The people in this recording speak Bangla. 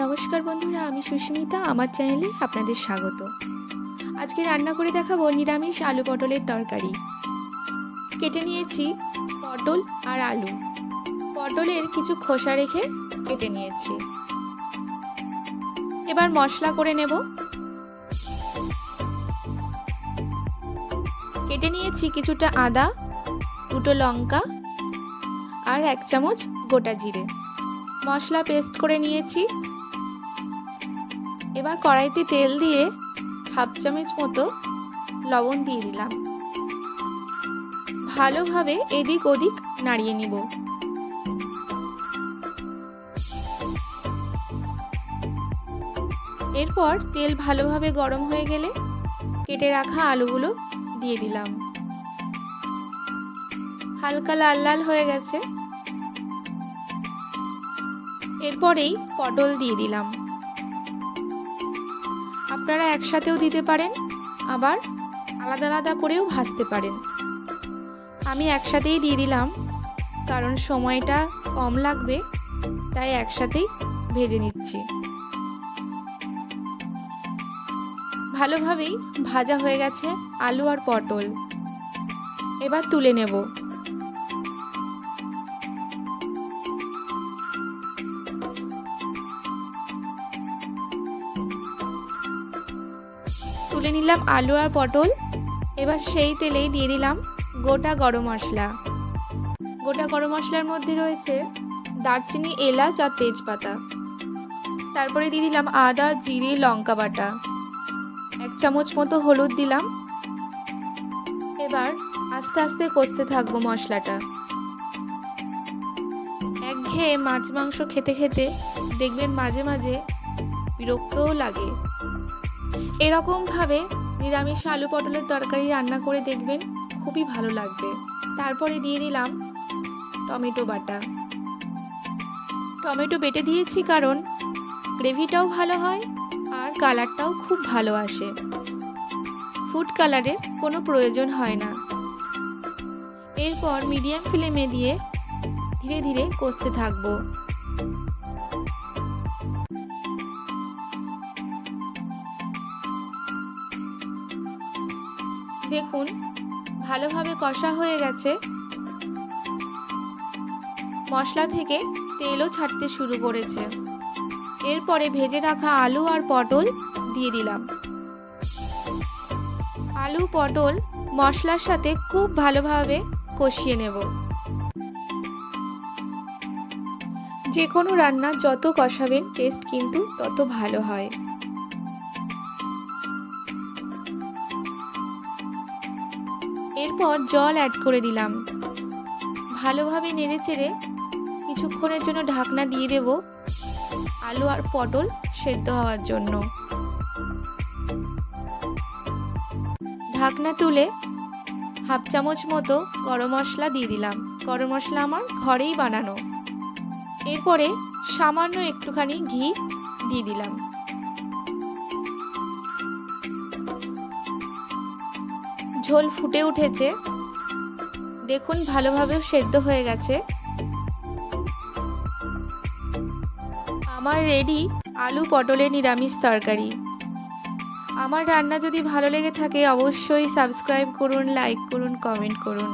নমস্কার বন্ধুরা, আমি সুস্মিতা, আমার চ্যানেলে আপনাদের স্বাগত। আজকে রান্না করে দেখাবো নিরামিষ আলু পটলের তরকারি। কেটে নিয়েছি পটল আর আলু। পটলের কিছু খোসা রেখে কেটে নিয়েছি। এবার মশলা করে নেব। কেটে নিয়েছি কিছুটা আদা, দুটো লঙ্কা আর এক চামচ গোটা জিরে। মশলা পেস্ট করে নিয়েছি। এবার কড়াইতে তেল দিয়ে হাফ চামচ মতো লবণ দিয়ে দিলাম। ভালোভাবে এদিক ওদিক নাড়িয়ে নিব। এরপর তেল ভালোভাবে গরম হয়ে গেলে কেটে রাখা আলুগুলো দিয়ে দিলাম। হালকা লাল লাল হয়ে গেছে। এরপরেই পটল দিয়ে দিলাম। আপনারা একসাথেও দিতে পারেন, আবার আলাদা আলাদা করেও ভাজতে পারেন। আমি একসাথেই দিয়ে দিলাম, কারণ সময়টা কম লাগবে, তাই একসাথেই ভেজে নিচ্ছি। ভালোভাবেই ভাজা হয়ে গেছে আলু আর পটল। এবার তুলে নেব। তুলে নিলাম আলু আর পটল। এবার সেই তেলেই দিয়ে দিলাম গোটা গরম মশলা। গোটা গরম মশলার মধ্যে রয়েছে দারচিনি, এলাচ আর তেজপাতা। তারপরে দিয়ে দিলাম আদা, জিরে, লঙ্কা বাটা। এক চামচ মতো হলুদ দিলাম। এবার আস্তে আস্তে কষতে থাকব মশলাটা। একঘেয়ে মাছ মাংস খেতে খেতে দেখবেন মাঝে মাঝে বিরক্তও লাগে। এরকমভাবে নিরামিষ আলু পটলের তরকারি রান্না করে দেখবেন খুবই ভালো লাগবে। তারপরে দিয়ে দিলাম টমেটো বাটা। টমেটো বেটে দিয়েছি কারণ গ্রেভিটাও ভালো হয় আর কালারটাও খুব ভালো আসে। ফুড কালারের কোনো প্রয়োজন হয় না। এরপর মিডিয়াম ফ্লেমে দিয়ে ধীরে ধীরে কষতে থাকব। দেখুন, ভালোভাবে কষা হয়ে গেছে। মশলা থেকে তেলও ছাড়তে শুরু করেছে। এরপরে ভেজে রাখা আলু আর পটল দিয়ে দিলাম। আলু, পটল মশলার সাথে খুব ভালোভাবে কষিয়ে নেব। যে কোনো রান্না যত কষাবেন, টেস্ট কিন্তু তত ভালো হয়। এরপর জল অ্যাড করে দিলাম। ভালোভাবে নেড়ে চেড়ে কিছুক্ষণের জন্য ঢাকনা দিয়ে দেব আলু আর পটল সেদ্ধ হওয়ার জন্য। ঢাকনা তুলে হাফ চামচ মতো গরম মশলা দিয়ে দিলাম। গরম মশলা আমার ঘরেই বানানো। এরপরে সামান্য একটুখানি ঘি দিয়ে দিলাম। ঝোল ফুটে উঠেছে। দেখুন ভালোভাবে সেদ্ধ হয়ে গেছে। আমার রেডি আলু পটলের নিরামিষ তরকারি। আমার রান্না যদি ভালো লেগে থাকে, অবশ্যই সাবস্ক্রাইব করুন, লাইক করুন, কমেন্ট করুন।